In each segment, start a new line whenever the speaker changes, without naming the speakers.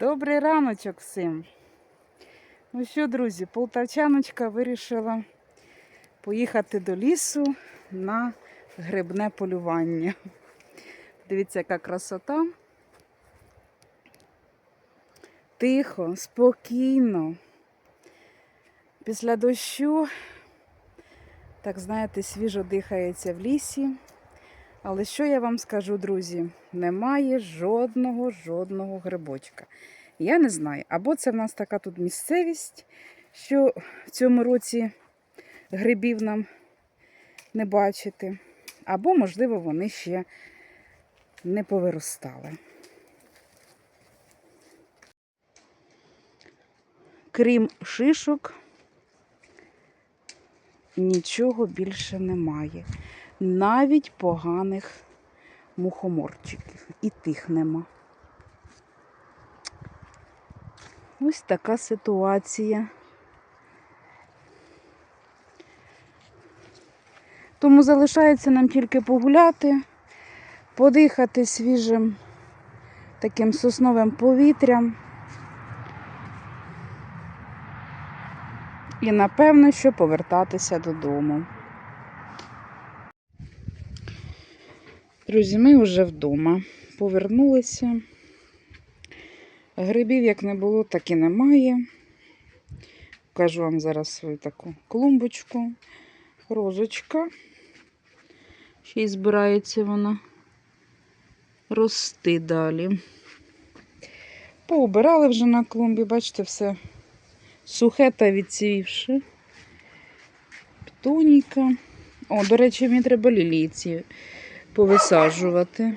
Добрий раночок всім. Ну що, друзі, полтавчаночка вирішила поїхати до лісу на грибне полювання. Дивіться, яка красота. Тихо, спокійно. Після дощу, так знаєте, свіжо дихається в лісі. Але що я вам скажу, друзі? Немає жодного, жодного грибочка. Я не знаю, або це в нас така тут місцевість, що в цьому році грибів нам не бачити, або, можливо, вони ще не повиростали. Крім шишок, нічого більше немає. Навіть поганих мухоморчиків. І тих нема. Ось така ситуація. Тому залишається нам тільки погуляти, подихати свіжим таким сосновим повітрям. І напевно, що повертатися додому. Друзі, ми вже вдома повернулися. Грибів як не було, так і немає. Покажу вам зараз свою таку клумбочку, розочка. Ще й збирається вона рости далі. Поубирали вже на клумбі, бачите, все сухе та відцвівши. Петуніка. О, до речі, мені треба лілійці повисаджувати.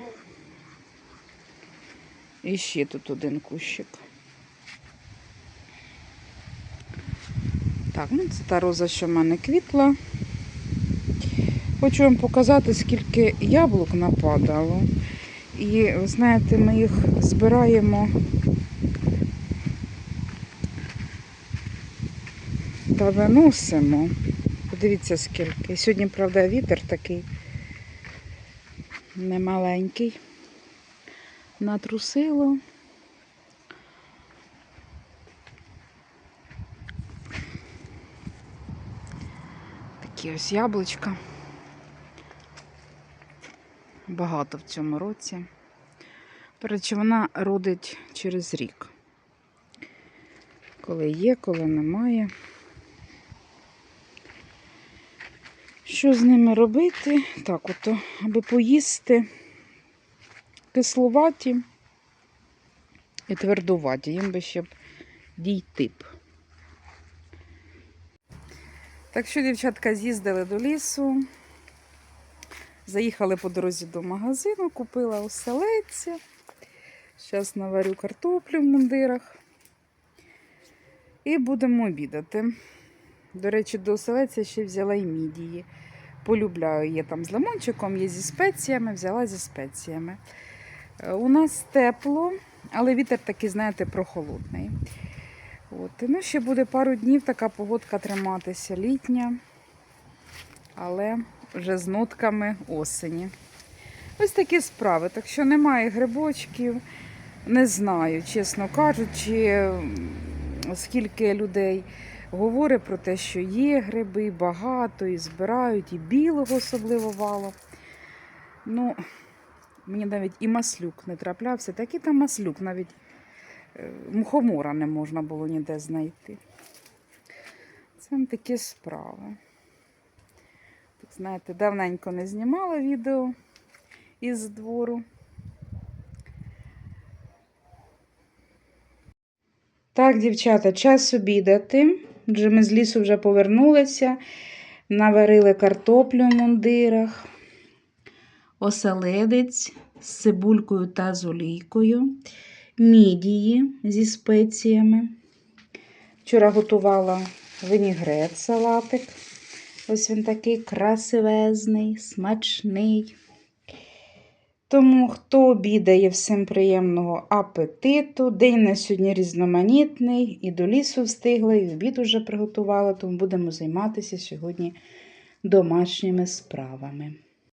І ще тут один кущик. Так, ну це та роза, що в мене квітла. Хочу вам показати, скільки яблук нападало. І, ви знаєте, ми їх збираємо та виносимо. Подивіться, скільки. Сьогодні, правда, вітер такий немаленький. Натрусило. Такі ось яблучка. Багато в цьому році. До речі, вона родить через рік. Коли є, коли немає. Що з ними робити? Так, ото, аби поїсти кисловаті і твердуваті. Їм би ще б дійти б. Так що, дівчатка, з'їздили до лісу. Заїхали по дорозі до магазину, купила оселедця. Зараз наварю картоплю в мундирах. І будемо обідати. До речі, до оселедця ще взяла і мідії. Полюбляю, є там з лимончиком, є зі спеціями, взяла зі спеціями. Е, У нас тепло, але вітер такий, знаєте, прохолодний. От. Ну, ще буде пару днів така погодка триматися літня, але вже з нотками осені. Ось такі справи. Так що немає грибочків, не знаю, чесно кажучи, скільки людей говорить про те, що є гриби багато і збирають, і білого особливо вало. Ну, мені навіть і маслюк не траплявся, такий там маслюк, навіть е, мухомора не можна було ніде знайти. Це такі справи. Так, знаєте, давненько не знімала відео із двору. Так, дівчата, час обідати. Вже ми з лісу вже повернулися, наварили картоплю в мундирах, оселедець з цибулькою та з олійкою, мідії зі спеціями. Вчора готувала винігрет, салатик. Ось він такий красивезний, смачний. Тому, хто обідає, всім приємного апетиту. День на сьогодні різноманітний, і до лісу встигла, і обід уже приготувала, тому будемо займатися сьогодні домашніми справами.